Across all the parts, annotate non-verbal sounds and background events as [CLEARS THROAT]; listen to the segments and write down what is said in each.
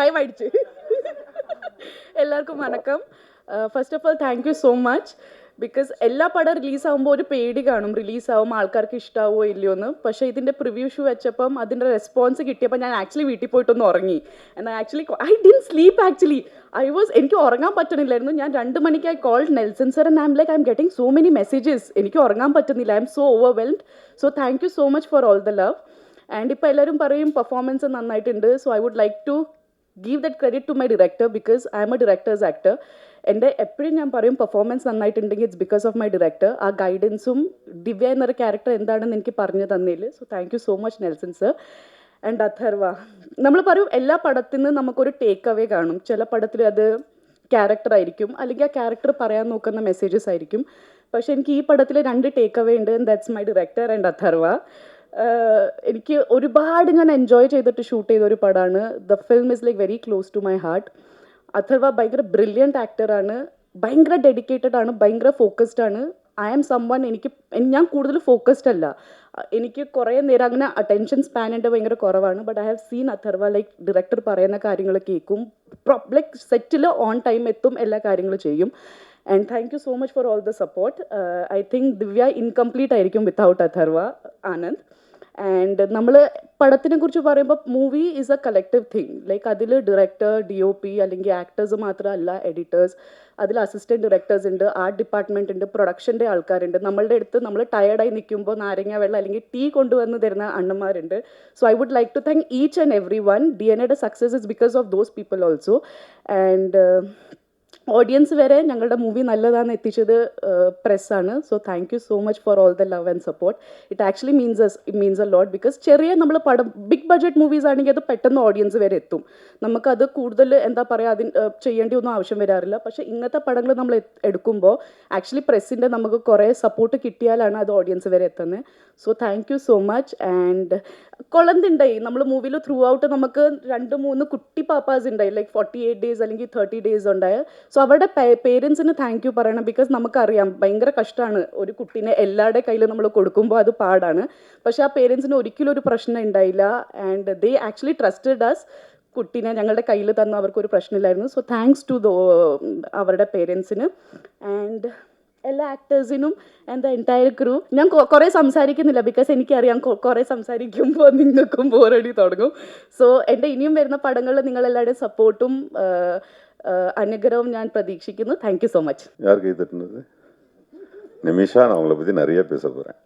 Time ஆயிடுச்சு எல்லாருக்கும் வணக்கம் first of all thank you so much because എല്ലാ പടം റിലീസ് ആകുമ്പോൾ ഒരു പേടി കാണും റിലീസ് ആകുമ്പോൾ ആൾക്കാർക്ക് ഇഷ്ടാവോ ഇല്ലയോ എന്ന് പക്ഷേ ഇതിൻ്റെ പ്രിവ്യൂ ഷൂ വെച്ചപ്പം അതിൻ്റെ റെസ്പോൺസ് കിട്ടിയപ്പോൾ ഞാൻ ആക്ച്വലി വീട്ടിൽ പോയിട്ടൊന്ന് ഉറങ്ങി എന്നാൽ actually I didn't sleep actually I was എനിക്ക് ഉറങ്ങാൻ പറ്റണില്ലായിരുന്നു ഞാൻ രണ്ട് മണിക്ക് I call Nelson sir and I'm like I'm getting so many messages എനിക്ക് ഉറങ്ങാൻ പറ്റുന്നില്ല I'm so overwhelmed so thank you so much for all the love and ഇപ്പോൾ എല്ലാവരും പറയും പെർഫോമൻസ് നന്നായിട്ടുണ്ട് so I would like to give that credit to my director because I'm a director's actor എന്റെ എപ്പോഴും ഞാൻ പറയും performance നന്നായിട്ടുണ്ടെങ്കിൽ it's because of my director ആ ഗൈഡൻസും ദിവ്യ എന്നൊരു ക്യാരക്ടർ എന്താണെന്ന് എനിക്ക് പറഞ്ഞു തന്നതിൽ so thank you so much Nelson sir and Atharva. നമ്മൾ പറയും എല്ലാ പടത്തിൽ നിന്ന് നമുക്കൊരു ടേക്ക് അവേ കാണും. ചില പടത്തിൽ അത് ക്യാരക്ടർ ആയിരിക്കും. അല്ലെങ്കിൽ ആ ക്യാരക്ടർ പറയാൻ നോക്കുന്ന മെസ്സേജസ് ആയിരിക്കും. പക്ഷേ എനിക്ക് ഈ പടത്തിൽ രണ്ട് ടേക്ക് അവേ ഉണ്ട് that's my director and Atharva. എനിക്ക് ഒരുപാട് ഞാൻ എൻജോയ് ചെയ്തിട്ട് ഷൂട്ട് ചെയ്ത ഒരു പടമാണ് the film is like very close to my heart Atharva ഭയങ്കര ബ്രില്യന്റ് ആക്ടറാണ് ഭയങ്കര ഡെഡിക്കേറ്റഡ് ആണ്. ഭയങ്കര ഫോക്കസ്ഡ് ആണ്. ഐ ആം സം വൺ എനിക്ക് ഞാൻ കൂടുതൽ ഫോക്കസ്ഡ് അല്ല. എനിക്ക് കുറേ നേരം അങ്ങനെ അറ്റൻഷൻ സ്പാൻ എന്റെ ഭയങ്കര കുറവാണ്. But I have seen Atharva like director പറയുന്ന കാര്യങ്ങൾ കേൾക്കും ലൈക്ക് സെറ്റിൽ ഓൺ ടൈം എത്തും എല്ലാ കാര്യങ്ങളും ചെയ്യും. And thank you so much for all the support I think Divya incomplete ആയിരിക്കും വിത്തൗട്ട് അഥർവ. ആനന്ദ്. ആൻഡ് നമ്മൾ പടത്തിനെ കുറിച്ച് പറയുമ്പോൾ movie is a collective thing like അതിൽ ഡയറക്ടർ ഡി ഒ പി അല്ലെങ്കിൽ ആക്ടേഴ്സ് മാത്രമല്ല എഡിറ്റേഴ്സ് അതിൽ അസിസ്റ്റന്റ് ഡയറക്ടേഴ്സ് ഉണ്ട് ആർട്ട് ഡിപ്പാർട്ട്മെന്റ് ഉണ്ട് പ്രൊഡക്ഷന്റെ ആൾക്കാരുണ്ട്. നമ്മളുടെ അടുത്ത് നമ്മൾ ടയർഡായി നിൽക്കുമ്പോൾ നാരങ്ങ വെള്ളം അല്ലെങ്കിൽ ടീ കൊണ്ടുവന്ന് തരുന്ന അണ്ണന്മാരുണ്ട്. So I would like to thank each and every one D N എയുടെ success is because of those people also and audience വരെ ഞങ്ങളുടെ മൂവി നല്ലതാണ് എത്തിച്ചത് പ്രസ്സാണ് so thank you so much for all the love and support it actually means means a lot because ചെറിയ നമ്മൾ പടം big budget movies ആണെങ്കിൽ അത് പെട്ടെന്ന് ഓഡിയൻസ് വരെ എത്തും. നമുക്കത് കൂടുതൽ എന്താ പറയുക അതിന് ചെയ്യേണ്ടി ഒന്നും ആവശ്യം വരാറില്ല. പക്ഷേ ഇങ്ങനത്തെ പടങ്ങൾ നമ്മൾ എടുക്കുമ്പോൾ ആക്ച്വലി പ്രസ്സിന്റെ നമുക്ക് കുറേ സപ്പോർട്ട് കിട്ടിയാലാണ് അത് ഓഡിയൻസ് വരെ എത്തുന്നത് so thank you so much and കൊളന്തുണ്ടായി നമ്മൾ മൂവിയിൽ ത്രൂ ഔട്ട് നമുക്ക് രണ്ട് മൂന്ന് കുട്ടി പാപ്പാസ് ഉണ്ടായി. ലൈക്ക് ഫോർട്ടി എയ്റ്റ് ഡേയ്സ് അല്ലെങ്കിൽ തേർട്ടി ഡേയ്സ് ഉണ്ടായ. സോ അവരുടെ പേരൻസിന് താങ്ക് യു പറയണം ബിക്കോസ് നമുക്കറിയാം ഭയങ്കര കഷ്ടമാണ് ഒരു കുട്ടീനെ എല്ലാവരുടെ കയ്യിൽ നമ്മൾ കൊടുക്കുമ്പോൾ അത് പാടാണ്. പക്ഷേ ആ പേരൻസിന് ഒരിക്കലും ഒരു പ്രശ്നം ഉണ്ടായില്ല. And they actually trusted us കുട്ടീനെ ഞങ്ങളുടെ കയ്യിൽ തന്നു. അവർക്കൊരു പ്രശ്നമില്ലായിരുന്നു. സോ താങ്ക്സ് ടു അവരുടെ പേരൻസിന് ആൻഡ് എല്ലാ ആക്ടേഴ്സിനും ആൻഡ് ദ എൻറ്റയർ ക്രൂ ഞാൻ കൊ- കുറേ സംസാരിക്കുന്നില്ല ബിക്കോസ് എനിക്കറിയാം കൊ- കുറേ സംസാരിക്കുമ്പോൾ [LAUGHS] നിങ്ങൾക്കും ബോറടി തുടങ്ങും സോ എൻ്റെ ഇനിയും വരുന്ന പടങ്ങളിൽ നിങ്ങളെല്ലാവരുടെയും സപ്പോർട്ടും അനുഗ്രഹവും ഞാൻ പ്രതീക്ഷിക്കുന്നു താങ്ക് യു സോ മച്ച് யார் கை தட்டுனது நிமிஷா நான் அவங்கள பற்றி நிறைய பேச போகிறேன்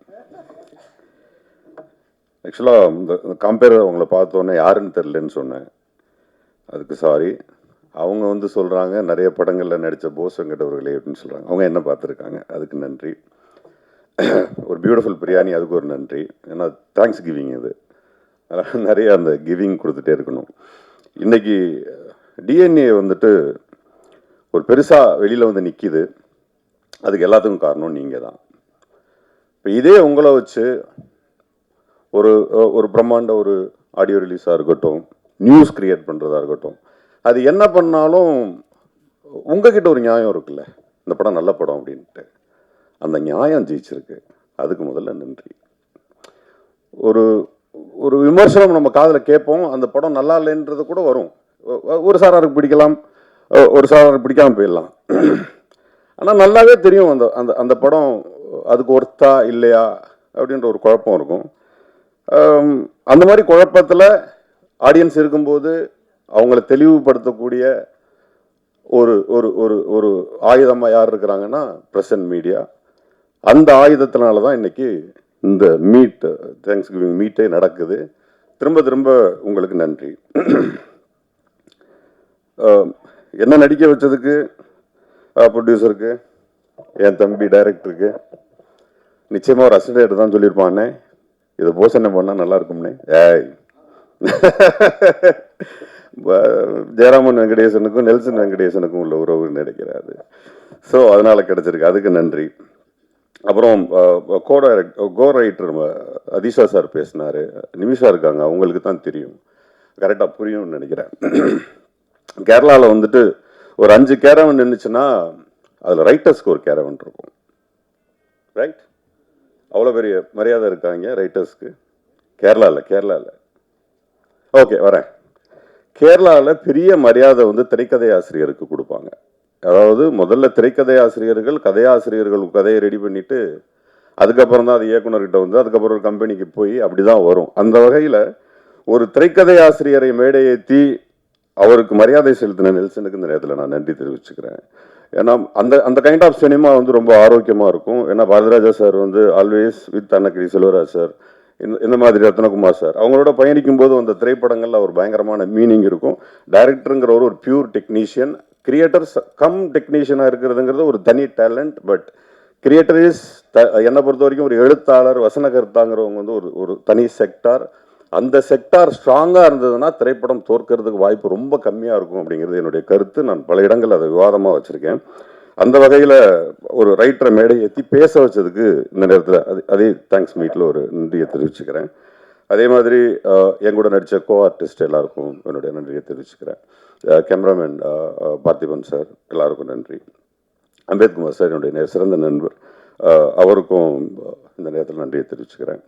ஆக்சுவலாக இந்த கம்பேர் அவங்கள பார்த்தோன்னே யாருன்னு தெரிலன்னு சொன்னேன் அதுக்கு சாரி அவங்க வந்து சொல்கிறாங்க நிறைய படங்களில் நடித்த போஸ் வெங்கடவர்களே அப்படின்னு சொல்கிறாங்க அவங்க என்ன பார்த்துருக்காங்க? அதுக்கு நன்றி. ஒரு பியூட்டிஃபுல் பிரியாணி அதுக்கு ஒரு நன்றி. ஏன்னா தேங்க்ஸ் கிவிங் இது. அதனால் நிறைய அந்த கிவிங் கொடுத்துட்டே இருக்கணும். இன்றைக்கி டிஎன்ஏ வந்துட்டு ஒரு பெருசாக வெளியில் வந்து நிற்கிது அதுக்கு எல்லாத்துக்கும் காரணம் நீங்கள் தான். இப்போ இதே உங்களை வச்சு ஒரு ஒரு பிரம்மாண்ட ஒரு ஆடியோ ரிலீஸாக இருக்கட்டும் நியூஸ் க்ரியேட் பண்ணுறதா இருக்கட்டும் அது என்ன பண்ணாலும் உங்ககிட்ட ஒரு நியாயம் இருக்குல்ல? இந்த படம் நல்ல படம் அப்படின்ட்டு. அந்த நியாயம் ஜெயிச்சிருக்கு. அதுக்கு முதல்ல நன்றி. ஒரு ஒரு விமர்சனம் நம்ம காதில் கேட்போம். அந்த படம் நல்லா இல்லைன்றது கூட வரும். ஒரு சாராருக்கு பிடிக்கலாம். ஒரு சாராருக்கு பிடிக்காமல் போயிடலாம். ஆனால் நல்லாவே தெரியும் அந்த அந்த அந்த படம் அதுக்கு ஒர்த்தா இல்லையா அப்படின்ற ஒரு குழப்பம் இருக்கும். அந்த மாதிரி குழப்பத்தில் ஆடியன்ஸ் இருக்கும்போது அவங்கள தெளிவுபடுத்தக்கூடிய ஒரு ஒரு ஒரு ஒரு ஆயுதமாக யார் இருக்கிறாங்கன்னா பிரசன்ட் மீடியா அந்த ஆயுதத்தினால தான் இன்னைக்கு இந்த மீட் தேங்க்ஸ் கிவிங் மீட்டே நடக்குது. திரும்ப திரும்ப உங்களுக்கு நன்றி. என்ன நடிக்க வச்சதுக்கு? ப்ரொடியூசருக்கு என் தம்பி டைரக்டருக்கு நிச்சயமாக ஒரு அசிஸ்டன்ட் தான் சொல்லியிருப்பானே. இதை போசனை பண்ணால் நல்லா இருக்கும்னே. ஏய். [LAUGHS] ஜெயராமன் வெங்கடேசனுக்கும் நெல்சன் வெங்கடேசனுக்கும் உள்ள உறவு நினைக்கிறாரு. ஸோ அதனால் கிடச்சிருக்கு. அதுக்கு நன்றி. அப்புறம் co direct co writer Athisha sir பேசினார். நிமிஷா இருக்காங்க. அவங்களுக்கு தான் தெரியும். கரெக்டாக புரியும்னு நினைக்கிறேன். [CLEARS THROAT] கேரளாவில் வந்துட்டு ஒரு அஞ்சு கேரவன் நின்றுச்சுன்னா அதில் ரைட்டர்ஸ்க்கு ஒரு கேரவன் இருக்கும். ரைட் அவ்வளோ பெரிய மரியாதை இருக்காங்க ரைட்டர்ஸ்க்கு. கேரளாவில் கேரளாவில் ஓகே வரேன். கேரளாவில் பெரிய மரியாதை வந்து திரைக்கதை ஆசிரியருக்கு கொடுப்பாங்க. அதாவது முதல்ல திரைக்கதை ஆசிரியர்கள் கதையாசிரியர்கள் கதையை ரெடி பண்ணிவிட்டு அதுக்கப்புறம் தான் அது இயக்குனர்கிட்ட வந்து அதுக்கப்புறம் ஒரு கம்பெனிக்கு போய் அப்படிதான் வரும். அந்த வகையில் ஒரு திரைக்கதை ஆசிரியரை மேடை ஏற்றி அவருக்கு மரியாதை செலுத்தின நெல்சனுக்கு இந்த நேரத்தில் நான் நன்றி தெரிவிச்சுக்கிறேன். ஏன்னா அந்த அந்த கைண்ட் ஆஃப் சினிமா வந்து ரொம்ப ஆரோக்கியமாக இருக்கும். ஏன்னா பாரதிராஜா சார் வந்து always with Annagiri Selvaraj sir இந்த இந்த மாதிரி ரத்னகுமார் சார். அவங்களோட பயணிக்கும் போது அந்த திரைப்படங்களில் ஒரு பயங்கரமான மீனிங் இருக்கும். டைரக்டருங்கிற ஒரு பியூர் டெக்னீஷியன் கிரியேட்டர்ஸ் கம் டெக்னீஷியனாக இருக்கிறதுங்கிறது ஒரு தனி talent but creator is the என்னை பொறுத்த வரைக்கும் ஒரு எழுத்தாளர் வசனகர்த்தாங்கிறவங்க வந்து ஒரு ஒரு தனி செக்டார் அந்த செக்டார் ஸ்ட்ராங்காக இருந்ததுன்னா திரைப்படம் தோற்கிறதுக்கு வாய்ப்பு ரொம்ப கம்மியாக இருக்கும் அப்படிங்கிறது என்னுடைய கருத்து. நான் பல இடங்கள் அதை விவாதமாக வச்சுருக்கேன். அந்த வகையில் ஒரு ரைட்டரை மேடை ஏற்றி பேச வச்சதுக்கு இந்த நேரத்தில் அது அதே தேங்க்ஸ் மீட்டில் ஒரு நன்றியை தெரிவிச்சுக்கிறேன். அதே மாதிரி அஹ், என் கூட நடித்த கோ ஆர்டிஸ்ட் எல்லாருக்கும் என்னுடைய நன்றியை தெரிவிச்சுக்கிறேன். கேமராமேன் பார்த்திபன் சார் எல்லாருக்கும் நன்றி. அம்பேத்குமார் சார் என்னுடைய சிறந்த நண்பர். அவருக்கும் இந்த நேரத்தில் நன்றியை தெரிவிச்சுக்கிறேன்.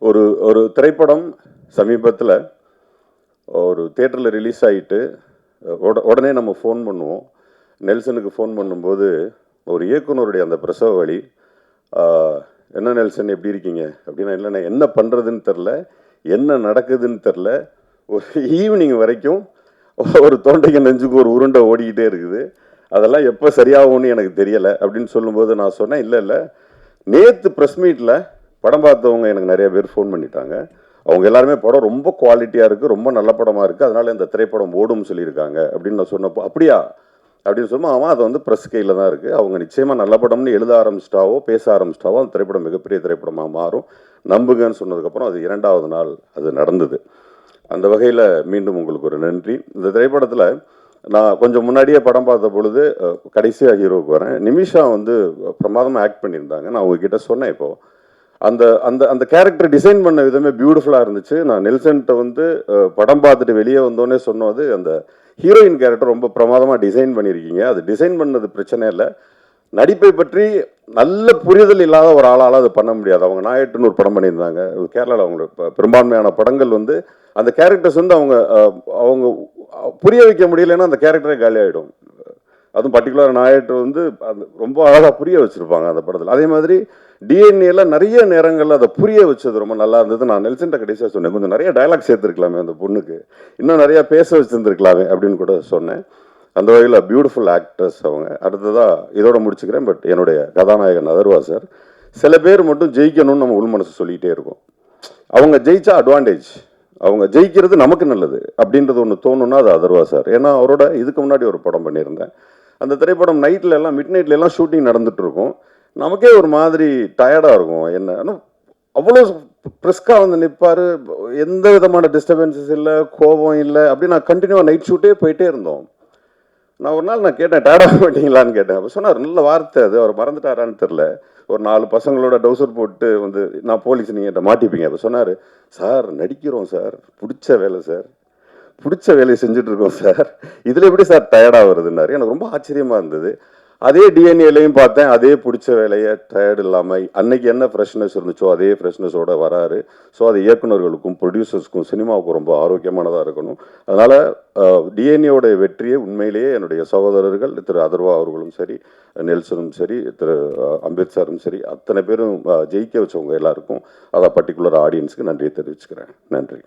ஒரு ஒரு திரைப்படம் சமீபத்தில் ஒரு தேட்டரில் ரிலீஸ் ஆகிட்டு உடனே நம்ம ஃபோன் பண்ணுவோம். நெல்சனுக்கு ஃபோன் பண்ணும்போது ஒரு இயக்குனருடைய அந்த பிரசவ வழி என்ன நெல்சன் எப்படி இருக்கீங்க? அப்படின்னா இல்லைண்ணே என்ன பண்ணுறதுன்னு தெரில. என்ன நடக்குதுன்னு தெரில. ஒரு ஈவினிங் வரைக்கும் ஒரு தொண்டைக்கு நெஞ்சுக்கு ஒரு உருண்டை ஓடிக்கிட்டே இருக்குது. அதெல்லாம் எப்போ சரியாகும்னு எனக்கு தெரியலை அப்படின்னு சொல்லும்போது நான் சொன்னேன் இல்லை இல்லை. நேற்று ப்ரெஸ் மீட்டில் படம் பார்த்தவங்க எனக்கு நிறைய பேர் ஃபோன் பண்ணிட்டாங்க. அவங்க எல்லாருமே படம் ரொம்ப குவாலிட்டியாக இருக்குது ரொம்ப நல்ல படமாக இருக்குது அதனால இந்த திரைப்படம் ஓடும்னு சொல்லியிருக்காங்க அப்படின்னு நான் சொன்னப்போ அப்படியா? அப்படின்னு சொல்லும்போது அவன் அது வந்து ப்ரெஸ் கையில் தான் இருக்குது அவங்க நிச்சயமாக நல்ல படம்னு எழுத ஆரம்பிச்சிட்டாவோ பேச ஆரம்பிச்சிட்டாவோ அந்த திரைப்படம் மிகப்பெரிய திரைப்படமாக மாறும். நம்புங்கன்னு சொன்னதுக்கப்புறம் அது இரண்டாவது நாள் அது நடந்தது. அந்த வகையில் மீண்டும் உங்களுக்கு ஒரு நன்றி. இந்த திரைப்படத்தில் நான் கொஞ்சம் முன்னாடியே படம் பார்த்த பொழுது கடைசியாக ஹீரோவுக்கு வரேன். நிமிஷா வந்து பிரமாதமாக ஆக்ட் பண்ணியிருந்தாங்க. நான் உங்ககிட்ட சொன்னேன் இப்போது அந்த அந்த அந்த கேரக்டர் டிசைன் பண்ண விதமே பியூட்டிஃபுல்லாக இருந்துச்சு. நான் நெல்சன்ட்ட வந்து படம் பார்த்துட்டு வெளியே வந்தோடனே சொன்னது அந்த ஹீரோயின் கேரக்டர் ரொம்ப பிரமாதமாக டிசைன் பண்ணியிருக்கீங்க அது டிசைன் பண்ணது பிரச்சனை இல்லை. நடிப்பை பற்றி நல்ல புரிதல் இல்லாத ஒரு ஆளால் அது பண்ண முடியாது. அவங்க நாயட்டுன்னு ஒரு படம் பண்ணியிருந்தாங்க. கேரளாவில் அவங்க பெரும்பான்மையான படங்கள் வந்து அந்த கேரக்டர்ஸ் வந்து அவங்க அவங்க புரிய வைக்க முடியலன்னா அந்த கேரக்டரே காலி ஆகிடும் அதுவும் பர்டிகுலர் நாயட்டு வந்து அந்த ரொம்ப அழகாக புரிய வச்சுருப்பாங்க அந்த படத்தில். அதே மாதிரி டிஎன்ஏல நிறைய நேரங்களில் அதை புரிய வச்சது ரொம்ப நல்லா இருந்தது. நான் நெல்சன்ட்ட கடைசியாக சொன்னேன் கொஞ்சம் நிறைய டைலாக் சேர்த்துருக்கலாமே அந்த பொண்ணுக்கு. இன்னும் நிறைய பேச வச்சுருந்துருக்கலாமே அப்படின்னு கூட சொன்னேன். அந்த வகையில் பியூட்டிஃபுல் ஆக்டர்ஸ் அவங்க. அடுத்ததாக இதோட முடிச்சுக்கிறேன் பட் என்னுடைய கதாநாயகன் அதர்வா சார். சில பேர் மட்டும் ஜெயிக்கணும்னு நம்ம உள் மனசு சொல்லிகிட்டே இருக்கோம். அவங்க ஜெயிச்சா அட்வான்டேஜ் அவங்க ஜெயிக்கிறது நமக்கு நல்லது அப்படின்றது ஒன்று தோணுன்னா அது அதர்வா சார். ஏன்னா அவரோட இதுக்கு முன்னாடி ஒரு படம் பண்ணியிருந்தேன். அந்த திரைப்படம் நைட்டில் எல்லாம் மிட் நைட்ல எல்லாம் ஷூட்டிங் நடந்துட்டு இருக்கும் நமக்கே ஒரு மாதிரி டயர்டாக இருக்கும். என்ன அவ்வளோ ப்ரிஸ்காக வந்து நிற்பார் எந்த விதமான டிஸ்டர்பன்சஸ் இல்லை கோபம் இல்லை. அப்படி நான் கண்டினியூவாக நைட் ஷூட்டே போயிட்டே இருந்தோம். நான் ஒரு நாள் நான் கேட்டேன் டயர்டாக மாட்டீங்களான்னு கேட்டேன். அப்போ சொன்னார் நல்ல வார்த்தை அது. அவர் மறந்துட்டாரான்னு தெரில ஒரு நாலு பசங்களோட டவுசர் போட்டு வந்து நான் போலீஸ் நீங்கள் மாட்டிப்பீங்க. அப்போ சொன்னார் சார் நடிக்கிறோம் சார். பிடிச்ச வேலை சார். பிடிச்ச வேலையை செஞ்சுட்டு இருக்கோம் சார் இதில் எப்படி சார் டயர்டாக வருதுன்னாரு எனக்கு ரொம்ப ஆச்சரியமாக இருந்தது. அதே டிஎன்ஏலையும் பார்த்தேன். அதே பிடிச்ச வேலையை டயர்டு இல்லாமல் அன்னைக்கு என்ன ஃப்ரெஷ்னஸ் இருந்துச்சோ அதே ஃப்ரெஷ்னஸோட வராரு. ஸோ அது இயக்குனர்களுக்கும் ப்ரொடியூசர்ஸ்க்கும் சினிமாவுக்கும் ரொம்ப ஆரோக்கியமானதாக இருக்கணும். அதனால் டிஎன்ஏவோட வெற்றியை உண்மையிலேயே என்னுடைய சகோதரர்கள் திரு அதர்வா அவர்களும் சரி நெல்சனும் சரி திரு அம்பேத்கரும் சரி அத்தனை பேரும் ஜெயிக்க வச்சவங்க எல்லாருக்கும் அதை பர்டிகுலர் ஆடியன்ஸுக்கு நன்றியை தெரிவிச்சுக்கிறேன். நன்றி.